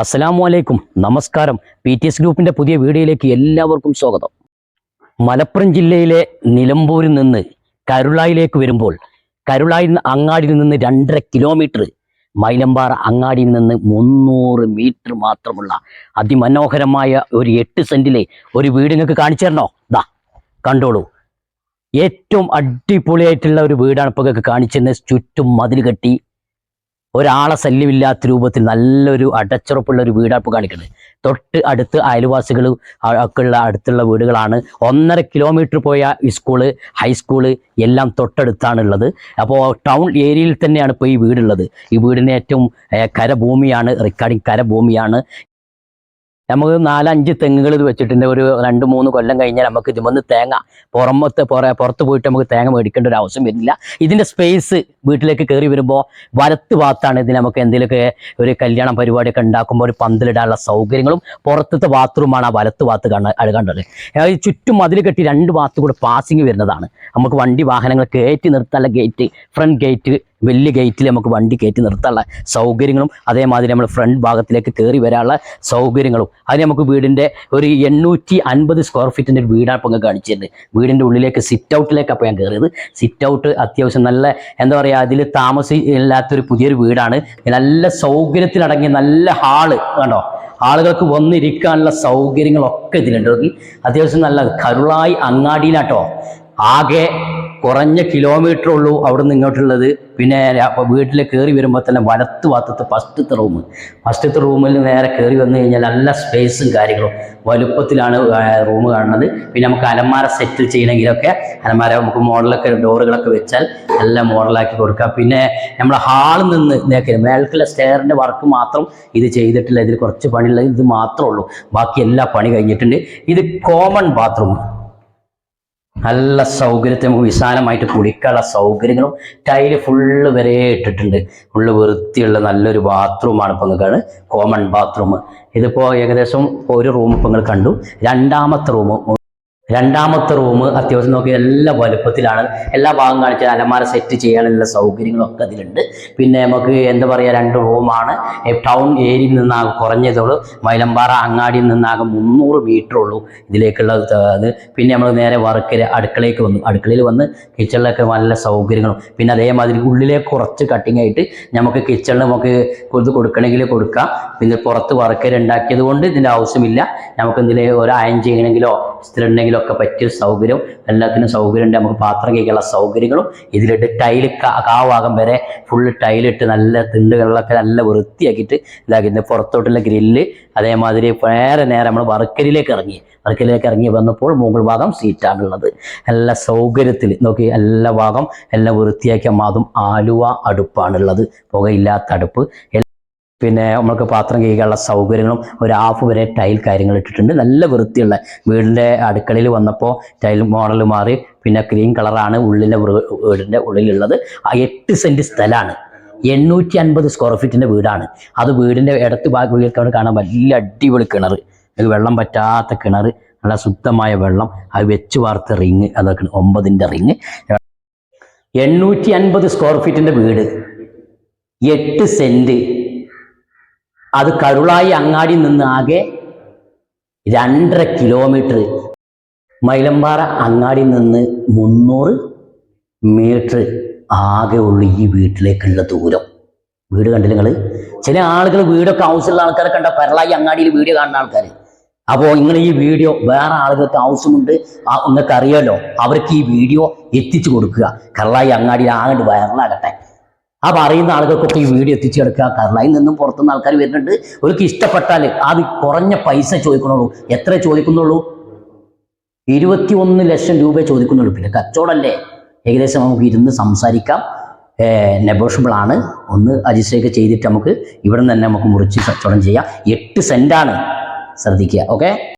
അസ്സലാമു അലൈക്കും നമസ്കാരം. പി ടി എസ് ഗ്രൂപ്പിന്റെ പുതിയ വീഡിയോയിലേക്ക് എല്ലാവർക്കും സ്വാഗതം. മലപ്പുറം ജില്ലയിലെ നിലമ്പൂരിൽ നിന്ന് കരുളായിലേക്ക് വരുമ്പോൾ കരുളായിൽ അങ്ങാടിയിൽ നിന്ന് രണ്ടര കിലോമീറ്റർ മൈലമ്പാറ അങ്ങാടിയിൽ നിന്ന് മുന്നൂറ് മീറ്റർ മാത്രമുള്ള അതിമനോഹരമായ ഒരു എട്ട് സെന്റിലെ ഒരു വീട് നിങ്ങൾക്ക് കാണിച്ചു തരണോ? ദാ കണ്ടോളൂ. ഏറ്റവും അടിപൊളിയായിട്ടുള്ള ഒരു വീടാണ് ഇപ്പോൾ കാണിച്ചിരുന്നത് ചുറ്റും മതിൽ കെട്ടി ഒരാളെ ശല്യമില്ലാത്ത രൂപത്തിൽ നല്ലൊരു അടച്ചുറപ്പുള്ള ഒരു വീടാപ്പ് കാണിക്കുന്നത്. തൊട്ട് അടുത്ത് അയൽവാസികൾ ഒക്കെ ഉള്ള അടുത്തുള്ള വീടുകളാണ്. ഒന്നര കിലോമീറ്റർ പോയ സ്കൂൾ ഹൈസ്കൂൾ എല്ലാം തൊട്ടടുത്താണ് ഉള്ളത് അപ്പോൾ ടൗൺ ഏരിയയിൽ തന്നെയാണ് ഇപ്പോൾ ഈ വീടുള്ളത്. ഈ വീടിന് ഏറ്റവും കരഭൂമിയാണ് റെക്കോർഡിംഗ് കരഭൂമിയാണ്. നമുക്ക് നാലഞ്ച് തെങ്ങുകൾ ഇത് വെച്ചിട്ടുണ്ട്. ഒരു രണ്ട് മൂന്ന് കൊല്ലം കഴിഞ്ഞാൽ നമുക്ക് ഇതിമന്ന് തേങ്ങ പുറമത്തെ പുറ പുറത്ത് പോയിട്ട് നമുക്ക് തേങ്ങ മേടിക്കേണ്ട ഒരു ആവശ്യം വരുന്നില്ല. ഇതിന്റെ സ്പേസ് വീട്ടിലേക്ക് കയറി വരുമ്പോൾ വലത്ത് ഭാഗത്താണ് ഇതിന് നമുക്ക് എന്തെങ്കിലുമൊക്കെ ഒരു കല്യാണം പരിപാടിയൊക്കെ ഉണ്ടാക്കുമ്പോൾ ഒരു പന്തലിടാനുള്ള സൗകര്യങ്ങളും പുറത്തത്തെ ബാത്റൂമാണ് ആ വലത്ത് ഭാഗത്ത് കണ്ട കണ്ടത്. ഈ ചുറ്റും മതിൽ കെട്ടി രണ്ട് ഭാഗത്ത് കൂടെ പാസിങ് വരുന്നതാണ്. നമുക്ക് വണ്ടി വാഹനങ്ങൾ കയറ്റി നിർത്താനുള്ള ഗേറ്റ് ഫ്രണ്ട് ഗേറ്റ് വലിയ ഗേറ്റിൽ നമുക്ക് വണ്ടി കയറ്റി നിർത്താനുള്ള സൗകര്യങ്ങളും അതേമാതിരി നമ്മൾ ഫ്രണ്ട് ഭാഗത്തിലേക്ക് കയറി വരാനുള്ള സൗകര്യങ്ങളും. അതിന് നമുക്ക് വീടിന്റെ ഒരു എണ്ണൂറ്റി അൻപത് സ്ക്വയർ ഫീറ്റിന്റെ ഒരു വീടാണ് ഇപ്പോൾ കാണിച്ചിരുന്നത്. വീടിന്റെ ഉള്ളിലേക്ക് സിറ്റ് ഔട്ടിലേക്ക് ഞാൻ കയറിയത് സിറ്റ് ഔട്ട് അത്യാവശ്യം നല്ല എന്താ പറയുക അതിൽ താമസില്ലാത്തൊരു പുതിയൊരു വീടാണ്. നല്ല സൗകര്യത്തിലടങ്ങിയ നല്ല ഹാൾ കണ്ടോ? ആളുകൾക്ക് വന്നിരിക്കാനുള്ള സൗകര്യങ്ങളൊക്കെ ഇതിലുണ്ട്. അത്യാവശ്യം നല്ല കരുളായി അങ്ങാടിയിലാട്ടോ. ആകെ കുറഞ്ഞ കിലോമീറ്റർ ഉള്ളൂ അവിടെ നിന്ന് ഇങ്ങോട്ടുള്ളത്. പിന്നെ വീട്ടിൽ കയറി വരുമ്പോൾ തന്നെ വലത്ത് ഭാഗത്ത് ഫസ്റ്റത്തെ റൂം ഫസ്റ്റത്തെ റൂമിൽ നേരെ കയറി വന്നു കഴിഞ്ഞാൽ നല്ല സ്പേസും കാര്യങ്ങളും. വലുപ്പത്തിലാണ് റൂം കാണുന്നത്. പിന്നെ നമുക്ക് അലമാര സെറ്റിൽ ചെയ്യണമെങ്കിലൊക്കെ അലമാര നമുക്ക് മോഡലൊക്കെ ഡോറുകളൊക്കെ വെച്ചാൽ നല്ല മോഡലാക്കി കൊടുക്കാം. പിന്നെ നമ്മൾ ഹാളിൽ നിന്ന് ഇതാക്കി മേൽക്കുള്ള സ്റ്റെയറിന്റെ വർക്ക് മാത്രം ഇത് ചെയ്തിട്ടില്ല ഇതിൽ കുറച്ച് പണിയുള്ളത് ഇത് മാത്രമേ ഉള്ളൂ. ബാക്കി എല്ലാ പണി കഴിഞ്ഞിട്ടുണ്ട്. ഇത് കോമൺ ബാത്റൂം നല്ല സൗകര്യത്തെ വിശാലമായിട്ട് കുളിക്കാനുള്ള സൗകര്യങ്ങളും ടൈൽ ഫുള്ള് വരെ ഇട്ടിട്ടുണ്ട്. ഫുള്ള് വൃത്തിയുള്ള നല്ലൊരു ബാത്റൂമാണ് ഇപ്പോൾ നിങ്ങൾക്കാണ് കോമൺ ബാത്റൂം ഇതിപ്പോൾ ഏകദേശം ഒരു റൂം ഇപ്പോൾ നിങ്ങൾ കണ്ടു. രണ്ടാമത്തെ റൂം രണ്ടാമത്തെ റൂം അത്യാവശ്യം നോക്കി എല്ലാ വലുപ്പത്തിലാണ്. എല്ലാ ഭാഗം കാണിച്ചാൽ അലമാര സെറ്റ് ചെയ്യാനുള്ള സൗകര്യങ്ങളൊക്കെ അതിലുണ്ട്. പിന്നെ നമുക്ക് എന്താ പറയുക രണ്ട് റൂമാണ് ടൗൺ ഏരിയയിൽ നിന്നാകും കുറഞ്ഞതുള്ളൂ. മൈലമ്പാറ അങ്ങാടിയിൽ നിന്നാകെ മുന്നൂറ് മീറ്റർ ഉള്ളൂ ഇതിലേക്കുള്ള അത്. പിന്നെ നമ്മൾ നേരെ വർക്കിൽ അടുക്കളയിലേക്ക് വന്നു. അടുക്കളയിൽ വന്ന് കിച്ചണിലൊക്കെ നല്ല സൗകര്യങ്ങളും. പിന്നെ അതേമാതിരി ഉള്ളിലേക്ക് കുറച്ച് കട്ടിങ് ആയിട്ട് നമുക്ക് കിച്ചണിൽ നമുക്ക് ഇത് കൊടുക്കണമെങ്കിൽ കൊടുക്കാം. പിന്നെ പുറത്ത് വർക്കർ ഉണ്ടാക്കിയത് കൊണ്ട് ഇതിന്റെ ആവശ്യമില്ല. നമുക്ക് ഇതിൽ ഒരു അയൺ ചെയ്യണമെങ്കിലോ സ്ഥിരമുണ്ടെങ്കിലോ ഒക്കെ പറ്റിയ സൗകര്യം എല്ലാത്തിനും സൗകര്യം നമുക്ക് പാത്രം കഴിക്കാനുള്ള സൗകര്യങ്ങളും. ഇതിലിട്ട് ടൈൽ കാവാകം വരെ ഫുള്ള് ടൈലിട്ട് നല്ല തിണ്ടുകളിലൊക്കെ നല്ല വൃത്തിയാക്കിയിട്ട് ഇതാക്കിയിട്ട് പുറത്തോട്ടുള്ള ഗ്രില്ല് അതേമാതിരി വേറെ നേരെ നമ്മൾ വർക്കരിലേക്ക് ഇറങ്ങി. വർക്കരിലേക്ക് ഇറങ്ങി വന്നപ്പോൾ മുകൾ ഭാഗം സീറ്റാണുള്ളത് നല്ല സൗകര്യത്തിൽ നോക്കി എല്ലാ ഭാഗം എല്ലാം വൃത്തിയാക്കിയ മാതും ആലുവ അടുപ്പാണുള്ളത് പുകയില്ലാത്ത അടുപ്പ്. പിന്നെ നമ്മൾക്ക് പാത്രം കഴിക്കാനുള്ള സൗകര്യങ്ങളും ഒരു ഹാഫ് വരെ ടൈൽ കാര്യങ്ങൾ ഇട്ടിട്ടുണ്ട്. നല്ല വൃത്തിയുള്ള വീടിന്റെ അടുക്കളയിൽ വന്നപ്പോൾ ടൈൽ മോഡൽ മാറി. പിന്നെ ക്രീം കളറാണ് ഉള്ളിലെ വീടിന്റെ ഉള്ളിലുള്ളത്. ആ എട്ട് സെന്റ് സ്ഥലമാണ്. എണ്ണൂറ്റി അൻപത് സ്ക്വയർ ഫീറ്റിന്റെ വീടാണ്. അത് വീടിന്റെ ഇടത്ത് ഭാഗത്ത് കാണാൻ വലിയ അടിപൊളി കിണർ. വെള്ളം പറ്റാത്ത കിണർ. നല്ല ശുദ്ധമായ വെള്ളം. അത് വെച്ച് വാർത്ത റിങ് അതൊക്കെ ഒമ്പതിന്റെ റിങ് എണ്ണൂറ്റി അൻപത് സ്ക്വയർ ഫീറ്റിന്റെ വീട്. എട്ട് സെന്റ് അത് കരുളായി അങ്ങാടി നിന്ന് ആകെ രണ്ടര കിലോമീറ്റർ. മൈലമ്പാറ അങ്ങാടി നിന്ന് മുന്നൂറ് മീറ്റർ ആകെ ഉള്ളു ഈ വീട്ടിലേക്കുള്ള ദൂരം. വീട് കണ്ടില്ല നിങ്ങൾ ചില ആളുകൾ വീടൊക്കെ ആവശ്യമുള്ള ആൾക്കാരെ കണ്ട പരളായി അങ്ങാടിയിൽ വീഡിയോ കാണുന്ന ആൾക്കാർ അപ്പോൾ നിങ്ങൾ ഈ വീഡിയോ വേറെ ആളുകൾക്ക് ആവശ്യമുണ്ട്. നിങ്ങൾക്ക് അറിയാലോ അവർക്ക് ഈ വീഡിയോ എത്തിച്ചു കൊടുക്കുക. കരളായി അങ്ങാടിയിൽ ആകണ്ട് വൈറലാകട്ടെ. ആ പറയുന്ന ആളുകൾക്കൊക്കെ ഈ വീഡിയോ എത്തിച്ചു കൊടുക്കുക അതിൽ നിന്നും പുറത്തുനിന്ന് ആൾക്കാർ വരുന്നുണ്ട്. അവർക്ക് ഇഷ്ടപ്പെട്ടാൽ അത് കുറഞ്ഞ പൈസ ചോദിക്കണുള്ളൂ. എത്ര ചോദിക്കുന്നുള്ളൂ? ഇരുപത്തി ഒന്ന് ലക്ഷം രൂപ ചോദിക്കുന്നുള്ളൂ. പിന്നെ കച്ചവടമല്ലേ? ഏകദേശം നമുക്ക് ഇരുന്ന് സംസാരിക്കാം. നെഗോഷ്യബിൾ ആണ്. ഒന്ന് അജിസ്റ്റേക്ക് ചെയ്തിട്ട് നമുക്ക് ഇവിടെ നിന്ന് തന്നെ നമുക്ക് മുറിച്ച് കച്ചവടം ചെയ്യാം. എട്ട് സെന്റാണ് ശ്രദ്ധിക്കുക. ഓക്കെ?